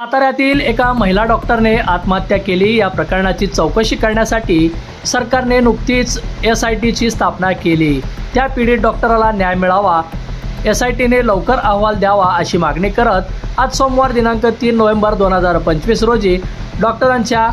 साताऱ्यातील एका महिला डॉक्टरने आत्महत्या केली. या प्रकरणाची चौकशी करण्यासाठी सरकारने नुकतीच एस आय टीची स्थापना केली. त्या पीडित डॉक्टराला न्याय मिळावा. एस आय टीने लवकर अहवाल द्यावा अशी मागणी करत आज सोमवार दिनांक तीन नोव्हेंबर दोन हजार पंचवीस रोजी डॉक्टरांच्या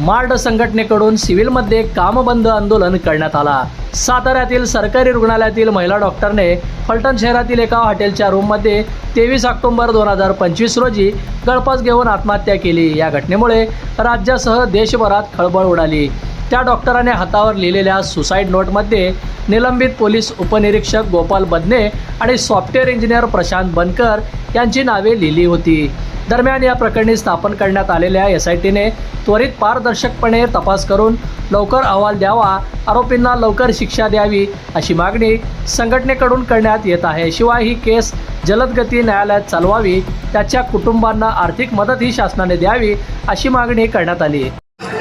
मार्ड संघटनेकडून सिव्हिलमध्ये कामबंद आंदोलन करण्यात आला. साताऱ्यातील सरकारी रुग्णालयातील महिला डॉक्टरने फलटण शहरातील एका हॉटेलच्या रूममध्ये तेवीस ऑक्टोबर दोन हजार पंचवीस रोजी गळफास घेऊन आत्महत्या केली. या घटनेमुळे राज्यासह देशभरात खळबळ उडाली. त्या डॉक्टराने हातावर लिहिलेल्या सुसाईड नोटमध्ये निलंबित पोलीस उपनिरीक्षक गोपाल बदने आणि सॉफ्टवेअर इंजिनियर प्रशांत बनकर यांची नावे लिहिली होती. दरम्यान या प्रकरणी स्थापन करण्यात आलेल्या एस आय टीने त्वरित पारदर्शकपणे तपास करून लवकर अहवाल द्यावा आरोपींना लवकर शिक्षा द्यावी अशी मागणी संघटनेकडून करण्यात येत आहे. शिवाय ही केस जलदगती न्यायालयात चालवावी त्याच्या कुटुंबांना आर्थिक मदतही शासनाने द्यावी अशी मागणी करण्यात आली.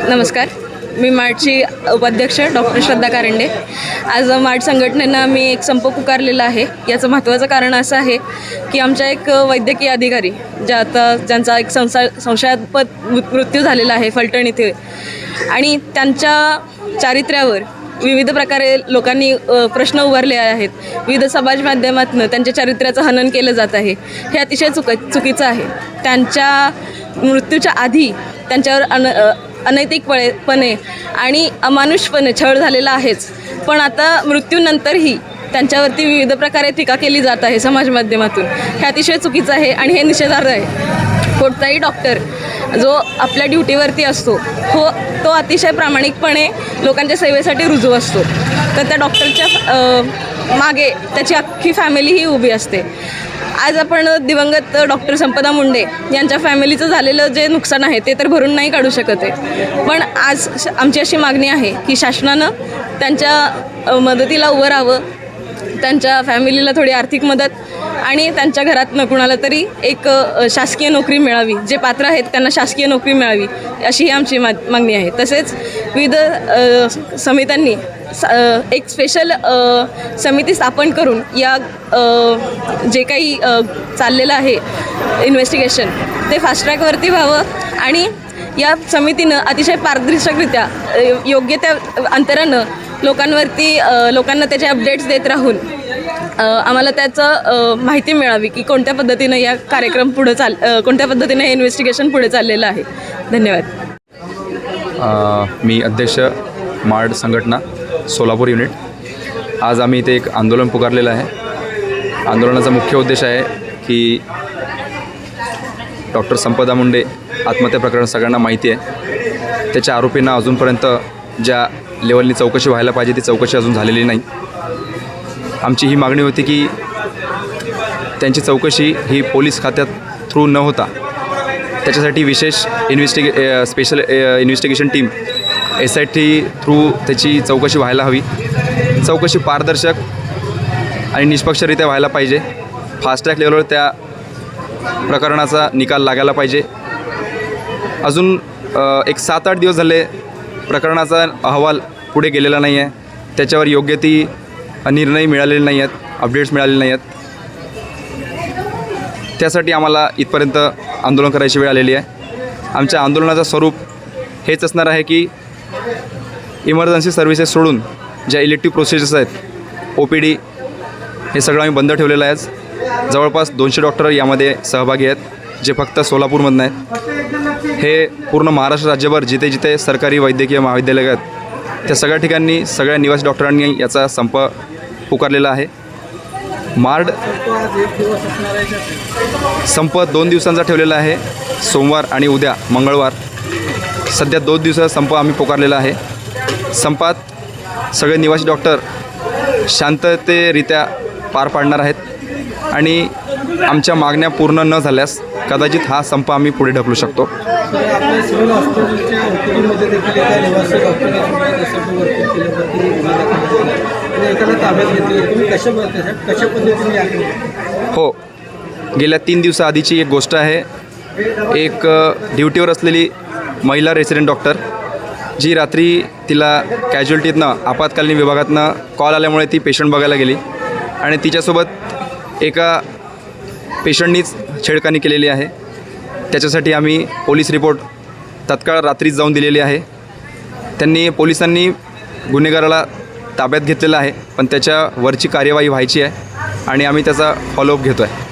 नमस्कार. मी मार्टची उपाध्यक्ष डॉक्टर श्रद्धा कारंडे. आज मार्ट संघटनेनं आम्ही एक संप पुकारलेला आहे. याचं महत्त्वाचं कारण असं आहे की आमच्या एक वैद्यकीय अधिकारी ज्या आता ज्यांचा एक संसा संशयास्पद मृ- मृत्यू झालेला आहे फलटण इथे आणि त्यांच्या चारित्र्यावर विविध प्रकारे लोकांनी प्रश्न उभारले आहेत. विविध समाज माध्यमातून त्यांच्या चारित्र्याचं हनन केलं जात आहे. हे अतिशय चुक चुकीचं आहे. त्यांच्या मृत्यूच्या आधी त्यांच्यावर अन अनैतिकपणे पणे आणि अमानुषपणे छळ झालेला आहेच. पण आता मृत्यूनंतरही त्यांच्यावरती विविध प्रकारे टीका केली जात आहे समाज माध्यमातून. हे अतिशय चुकीचं आहे आणि हे निषेधार्ह आहे. कोणताही डॉक्टर जो आपल्या ड्युटीवरती असतो हो तो अतिशय प्रामाणिकपणे लोकांच्या सेवेसाठी रुजू असतो. तर त्या डॉक्टरच्या मागे त्याची अख्खी फॅमिली ही उभी असते. आज आपण दिवंगत डॉक्टर संपदा मुंडे यांच्या फॅमिलीचं झालेलं जे नुकसान आहे ते तर भरून नाही काढू शकत आहे. पण आज श- आमची अशी मागणी आहे की शासनानं त्यांच्या मदतीला उभं राहावं त्यांच्या फॅमिलीला थोडी आर्थिक मदत आणि त्यांच्या घरातनं कुणाला तरी एक शासकीय नोकरी मिळावी जे पात्र आहेत त्यांना शासकीय नोकरी मिळावी अशी ही आमची मा मागणी आहे. तसेच विविध समित्यांनी स- एक स्पेशल समिती स्थापन करून या जे काही चाललेलं आहे इन्व्हेस्टिगेशन ते फास्ट ट्रॅकवरती व्हावं आणि या समितीनं अतिशय पारदर्शकरित्या योग्य त्या अंतरानं लोकांवरती लोकांना त्याचे अपडेट्स देत राहून आम्हाला त्याचं माहिती मिळावी की कोणत्या पद्धतीनं या कार्यक्रम पुढं चाल कोणत्या पद्धतीनं हे इन्व्हेस्टिगेशन पुढे चाललेलं आहे. धन्यवाद. मी अध्यक्ष मार्ड संघटना सोलापूर युनिट. आज आम्ही इथे एक आंदोलन पुकारलेलं आहे. आंदोलनाचा मुख्य उद्देश आहे की डॉक्टर संपदा मुंडे आत्महत्या प्रकरण सगळ्यांना माहिती आहे. त्याच्या आरोपींना अजूनपर्यंत ज्या लेवलनी चौकशी व्हायला पाहिजे ती चौकशी अजून झालेली नाही. आमची ही मागणी होती की त्यांची चौकशी ही पोलीस खात्यात थ्रू न होता त्याच्यासाठी विशेष इन्व्हेस्टिगे special investigation team S I T through त्याची चौकशी व्हायला हवी. चौकशी पारदर्शक आणि निष्पक्षरित्या व्हायला पाहिजे. फास्ट ट्रॅक लेवलवर त्या प्रकरणाचा निकाल लागायला पाहिजे. अजून एक सात आठ दिवस झाले प्रकरणाचा अहवाल पुढे गेलेला नाही आहे त्याच्यावर योग्य ती निर्णय मिळालेले नाही आहेत अपडेट्स मिळालेले नाही आहेत त्यासाठी आम्हाला इथपर्यंत आंदोलन करायची वेळ आलेली आहे. आमच्या आंदोलनाचं स्वरूप हेच असणार आहे की इमर्जन्सी सर्व्हिसेस सोडून ज्या इलेक्टिव्ह प्रोसिजर्स आहेत ओ पी डी हे सगळं आम्ही बंद ठेवलेलं आहे जवळपास दोनशे डॉक्टर यामध्ये सहभागी आहेत जे फक्त सोलापूरमधनं आहेत. हे पूर्ण महाराष्ट्र राज्यभर जिथे जिथे सरकारी वैद्यकीय महाविद्यालय आहेत त्या सगळ्या ठिकाणी सगळ्या निवासी डॉक्टरांनी याचा संप पुकारलेला आहे. मार्ड संप दोन दिवसांचा ठेवलेला आहे सोमवार आणि उद्या मंगळवार. सध्या दोन दिवसाचा संप आम्ही पुकारलेला आहे. संपात सगळे निवासी डॉक्टर शांततेरित्या पार पाडणार आहेत. आणि आमच्या मागण्या पूर्ण न झाल्यास कदाचित हा संप आम्ही पुढे ढकलू शकतो. हो. गेल्या तीन दिवसाआधीची एक गोष्ट आहे. एक ड्युटीवर असलेली महिला रेसिडेंट डॉक्टर जी रात्री तिला कॅज्युअल्टीतनं आपत्कालीन विभागातनं कॉल आल्यामुळे ती पेशंट बघायला गेली. आणि तिच्यासोबत एका पेशंटनीच छेडखानी केलेली आहे. त्याच्यासाठी आम्ही पोलीस रिपोर्ट तत्काळ रात्रीच जाऊन दिलेली आहे. त्यांनी पोलिसांनी गुन्हेगाराला ताब्यात घेतलेला आहे पण त्याच्यावरची कार्यवाही व्हायची आहे आणि आम्ही त्याचा फॉलोअप घेतो आहे